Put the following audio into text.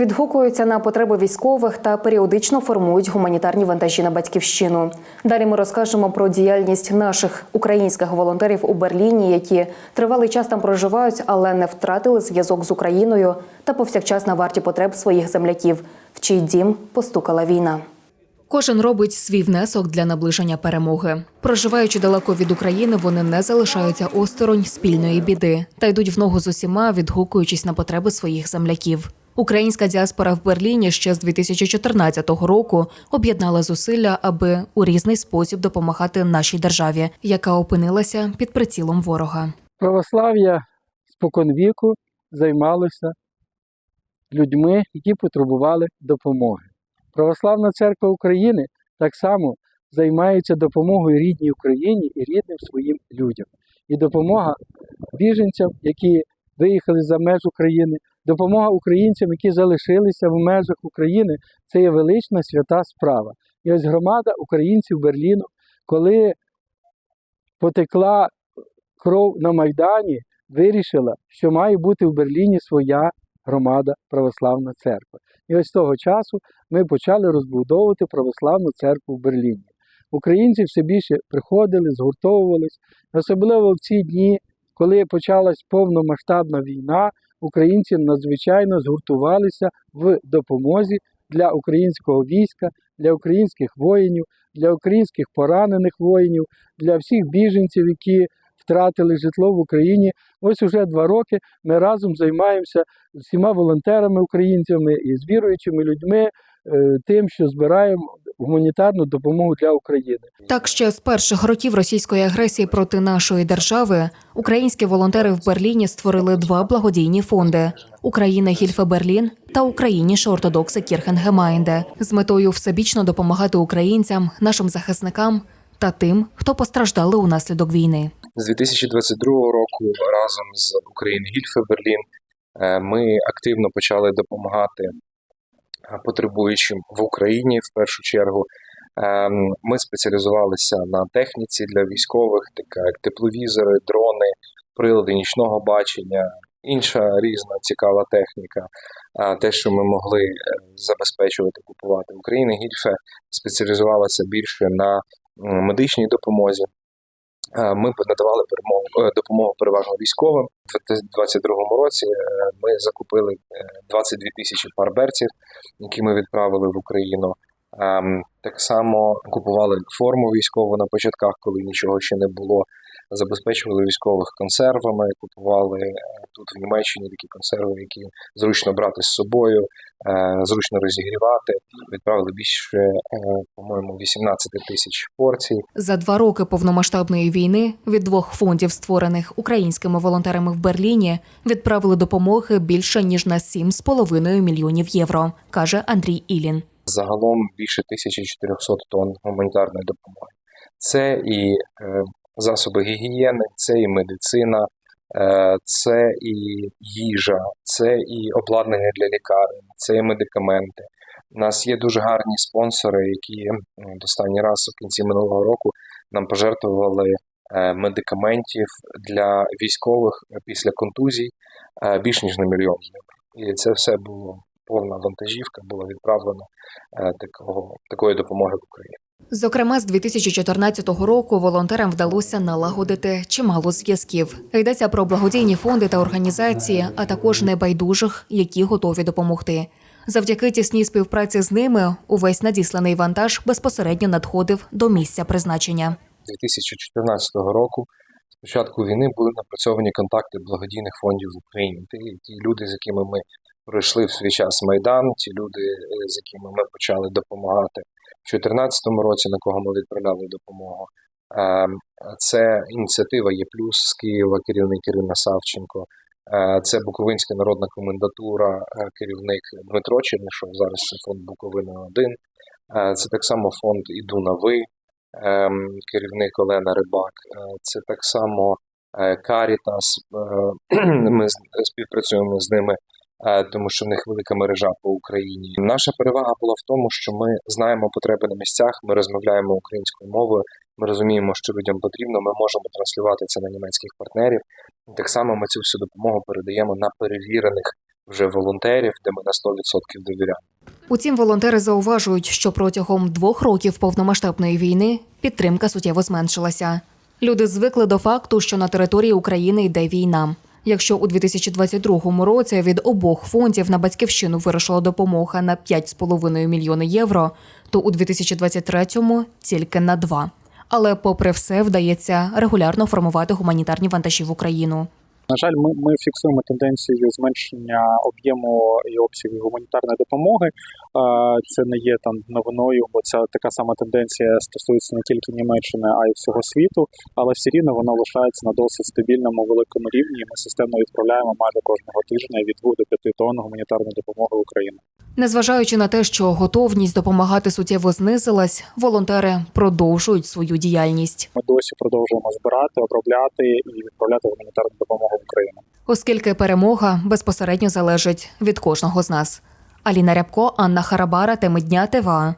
Відгукуються на потреби військових та періодично формують гуманітарні вантажі на батьківщину. Далі ми розкажемо про діяльність наших українських волонтерів у Берліні, які тривалий час там проживають, але не втратили зв'язок з Україною та повсякчас на варті потреб своїх земляків, в чий дім постукала війна. Кожен робить свій внесок для наближення перемоги. Проживаючи далеко від України, вони не залишаються осторонь спільної біди та йдуть в ногу з усіма, відгукуючись на потреби своїх земляків. Українська діаспора в Берліні ще з 2014 року об'єднала зусилля, аби у різний спосіб допомагати нашій державі, яка опинилася під прицілом ворога. Православ'я споконвіку займалося людьми, які потребували допомоги. Православна церква України так само займається допомогою рідній Україні і рідним своїм людям. І допомога біженцям, які виїхали за меж України, допомога українцям, які залишилися в межах України, це є велична свята справа. І ось громада українців Берліну, коли потекла кров на Майдані, вирішила, що має бути в Берліні своя громада Православна церква. І ось з того часу ми почали розбудовувати православну церкву в Берліні. Українці все більше приходили, згуртовувались, особливо в ці дні, коли почалась повномасштабна війна, українці надзвичайно згуртувалися в допомозі для українського війська, для українських воїнів, для українських поранених воїнів, для всіх біженців, які втратили житло в Україні. Ось уже два роки ми разом займаємося всіма волонтерами українцями і з віруючими людьми, е, тим, що збираємо гуманітарну допомогу для України. Так ще з перших років російської агресії проти нашої держави українські волонтери в Берліні створили два благодійні фонди: Україна Гільфе Берлін та Україніше ортодокси Кірхенгемайнде з метою всебічно допомагати українцям, нашим захисникам та тим, хто постраждали унаслідок війни. З 2022 року разом з України Гільфе Берлін е, ми активно почали допомагати потребуючим в Україні в першу чергу. Ем, Ми спеціалізувалися на техніці для військових, така як тепловізори, дрони, прилади нічного бачення, інша різна цікава техніка. Те, що ми могли е, забезпечувати, купувати. Україна Гільфе спеціалізувалася більше на медичній допомозі. Е, Ми надавали е, допомогу переважно військовим. У 2022 році е, ми закупили е, 22 тисячі пар берців, які ми відправили в Україну. Ем, Так само купували форму військову на початках, коли нічого ще не було. Забезпечували військових консервами, купували е, тут в Німеччині такі консерви, які зручно брати з собою, е, зручно розігрівати. Відправили більше, е, по-моєму, 18 тисяч порцій. За два роки повномасштабної війни від двох фондів, створених українськими волонтерами в Берліні, відправили допомоги більше ніж на 7,5 мільйонів євро, каже Андрій Ілін. Загалом більше 1400 тонн гуманітарної допомоги. Це і засоби гігієни, це і медицина, е, це і їжа, це і обладнання для лікарень, це і медикаменти. У нас є дуже гарні спонсори, які м, останній раз у кінці минулого року нам пожертвували е, медикаментів для військових після контузій е, більш ніж на мільйон. І це все було повна вантажівка, була відправлена такого такої допомоги в Україну. Зокрема, з 2014 року волонтерам вдалося налагодити чимало зв'язків. Йдеться про благодійні фонди та організації, а також небайдужих, які готові допомогти. Завдяки тісній співпраці з ними увесь надісланий вантаж безпосередньо надходив до місця призначення. 2014 року, з початку війни, були напрацьовані контакти благодійних фондів в Україні. Ті, ті люди, з якими ми пройшли в свій час Майдан, ті люди, е, з якими ми почали допомагати 2014 році, на кого ми відправляли допомогу. Ем, Це ініціатива Є плюс з Києва, керівник Ірина Савченко. Е, Це Буковинська народна комендатура, е, керівник Дмитро Чернишов. Зараз це фонд Буковина 1 Е, Це так само фонд Іду на ви, керівник Олена Рибак. Е, Це так само е, Карітас. е, Ми співпрацюємо з ними, е, тому що в них велика мережа по Україні. Наша перевага була в тому, що ми знаємо потреби на місцях, ми розмовляємо українською мовою. Ми розуміємо, що людям потрібно. Ми можемо транслювати це на німецьких партнерів. Так само ми цю всю допомогу передаємо на перевірених вже волонтерів, де ми на 100% довіряємо. Утім, волонтери зауважують, що протягом двох років повномасштабної війни підтримка суттєво зменшилася. Люди звикли до факту, що на території України йде війна. Якщо у 2022 році від обох фондів на батьківщину вирушила допомога на 5,5 мільйони євро, то у 2023 тільки на 2. Але, попри все, вдається регулярно формувати гуманітарні вантажі в Україну. На жаль, ми, ми фіксуємо тенденцію зменшення об'єму і обсягів гуманітарної допомоги. Це не є там новиною, бо ця така сама тенденція стосується не тільки Німеччини, а й всього світу. Але все рівно вона лишається на досить стабільному великому рівні. Ми системно відправляємо майже кожного тижня від 2 до 5 тонн гуманітарної допомоги в Україну. Незважаючи на те, що готовність допомагати суттєво знизилась, волонтери продовжують свою діяльність. Ми досі продовжуємо збирати, обробляти і відправляти гуманітарну допомогу Україну. оскільки перемога безпосередньо залежить від кожного з нас. Аліна Рябко, Анна Харабара, теми дня ТВА.